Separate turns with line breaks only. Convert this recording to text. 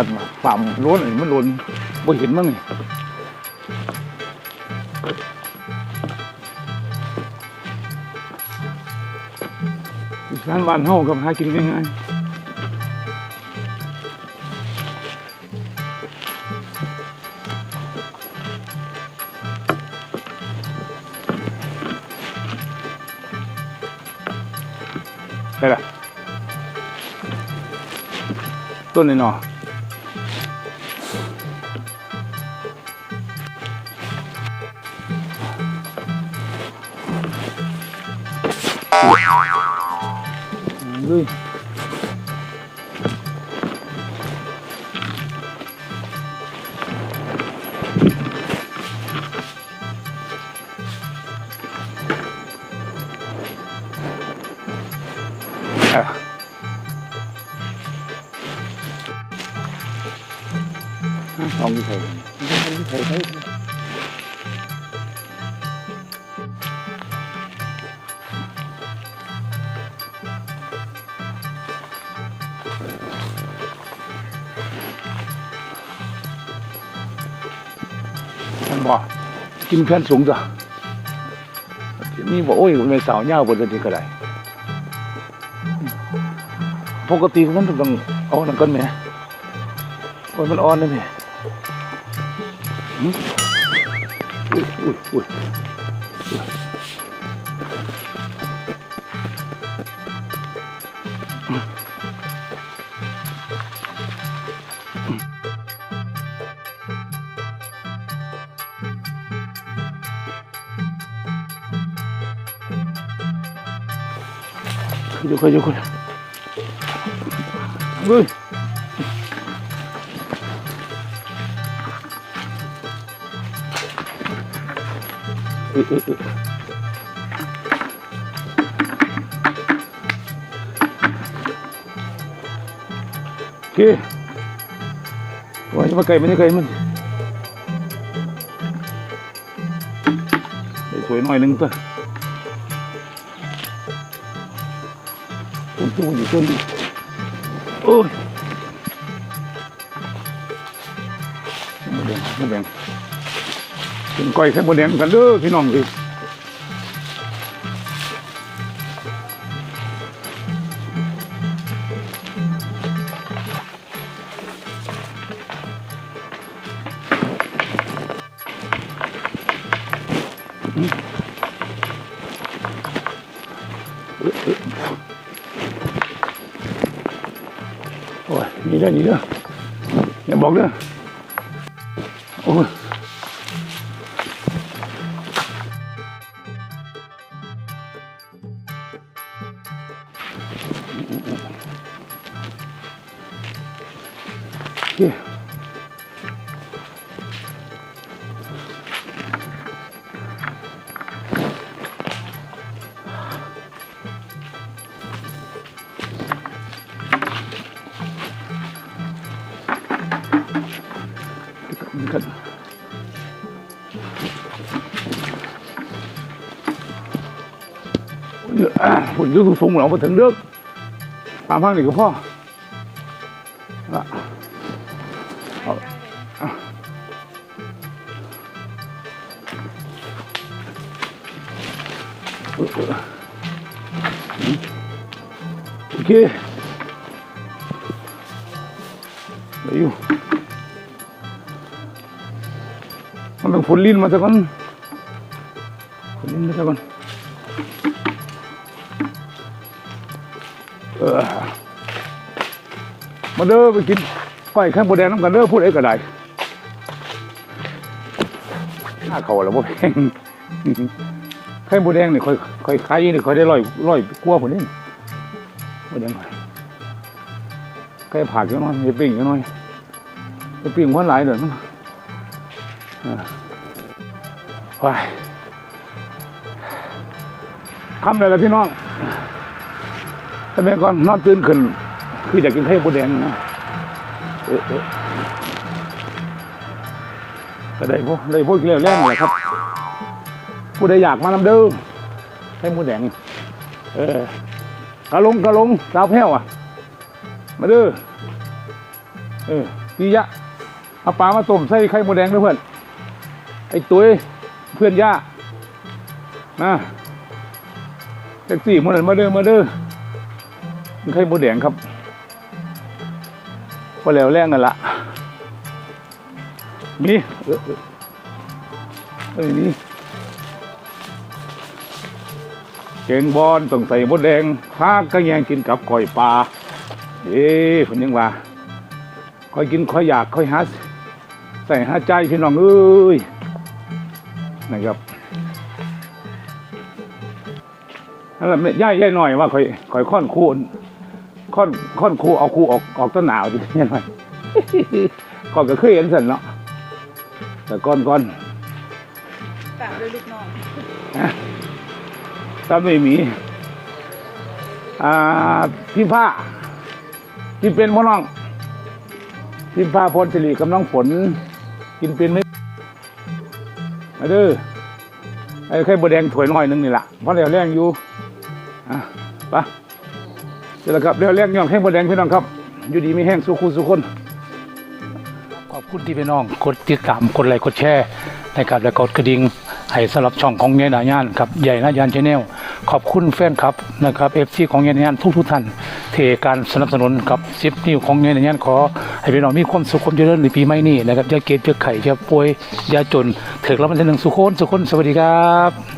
ตัดมาฝ่ามล้นอันนี้มันล้นบ่เห็นมั้งนี่อีสานบ้านเฮากับหากินง่ายๆได้ละต้นนี่เนาะ ลุยอะลอง บ่กกินแผ่นสูงจ้ะมีบอกโอ้ยไม่สาวเน่าบนเรือนี้ก็ได้ปกติมันต้องเอาหนังก้อนไหมโอ้ยมันอ่อนนะแม่อุ้ยอุ้ยอุ้ย เดี๋ยวค่อยเดี๋ยวค่อยเฮ้ยเอ้ยเอ้ยเอ้ยโอเคว่าจะมาไก่มันจะไก่มันสวยหน่อยนึงตัว ต้นตัวอยู่ต้นนี้โอ้ยหมดแดงหมดแดงเป็นก้อยแค่หมดแดงกันเด้อพี่น้องพี่โอ้ย นี่เด้อนี่เด้ออย่าบอกเด้อโอ้ยโอเค อ่าฝุ่นอยุ่งสูงๆเราไปถึงเด้อตามพังนี่ก็พ่อละเอาเอาเออเอออืมโอเคเดี๋ยวอยู่มันต้องฝนลิ้นมาซะก่อนฝนลิ้นมาซะก่อน มาเด้อไปกินก้อยข้าวโบแดงน้ำกันเด้อพูดไอ้ก็ได้หน้าเขาแล้วบ่แพงไข่โบแดงนี่ค่อยค่อยขายนี่ค่อยได้ร้อยร้อยกว่าพุ่นนี่โบแดงค่อยไข่ผักจังน้อยเฮ็ดปิ้งจังน้อยเฮ็ดปิ้งพันหลายเด้อมันว้ายทำเลยละพี่น้อง แต่แม่ก่อนนอนตื่นขึ้น คืออยากกินไข่มดแดงนะเออเออก็ได้พวกได้พวกเลี้ยวแรงเลยครับ ผู้ใดอยากมานำเด้อไข่มดแดง เออกะลงกะลงสาวแพ้วอะ มาเด้อเออพี่ยะเอาปลามาต้มใส่ไข่มดแดงด้วยเพื่อนไอ้ตุ้ยเพื่อนย่านะแท็กซี่มันมาเด้อมาเด้อ มันไข่มดแดงครับพอแล้วแรงกันละมีเออเออเอ้ยนี่เก่งบอลต้องใส่มดแดงพากก็แยงกินกับก่อยปลาเอ๊ะผมยังว่าค่อยกินค่อยอยากค่อยหาใส่หาใจพี่น้องเอ้ยนะครับนั่นแหละย่ายย่ายหน่อยว่าค่อยค่อยค่อนคูน ค่อนค่อนคูเอาคูออกออกต้นหนาวดิย่ายหน่อยก่อนก็เคยเห็นสันเนาะแต่ก่อนก่อน
ตามด้วยลูกน้อง
ถ้าไม่มีอ่าพี่ผ้าที่เป็นพ่อน้องพิมพาพรสิริกับน้องฝนกินเป็นไหมมาเด้อไอ้ไข่บดแดงถ้วยน้อยหนึงนี่แหละเพราะเรียวแรงอยู่อะไปะเดี๋ยวละครับเรียวแรงย่องไข่บดแดงพี่น้องครับ อยู่ดีไม่แห้งสุขุสุขคน ขอบคุณที่พี่น้องกดติดตามกดไลค์กดแชร์นะครับและกดกระดิ่งให้สำหรับช่องของเงี้ยหนายานครับใหญ่นายานชาแนลขอบคุณแฟนครับนะครับเอฟซีของเงี้ยหนายานทุกทุกท่านเทการสนับสนุนกับซิปนิวของเงี้ยหนายานขอ ให้พี่น้องมีความสุขความเจริญในปีใหม่นี้นะครับอย่าเก็บอย่าไข่อย่าป่วยอย่าจนเถึงแล้วมันจะหนึ่งสุขคนสุขคนสวัสดีครับ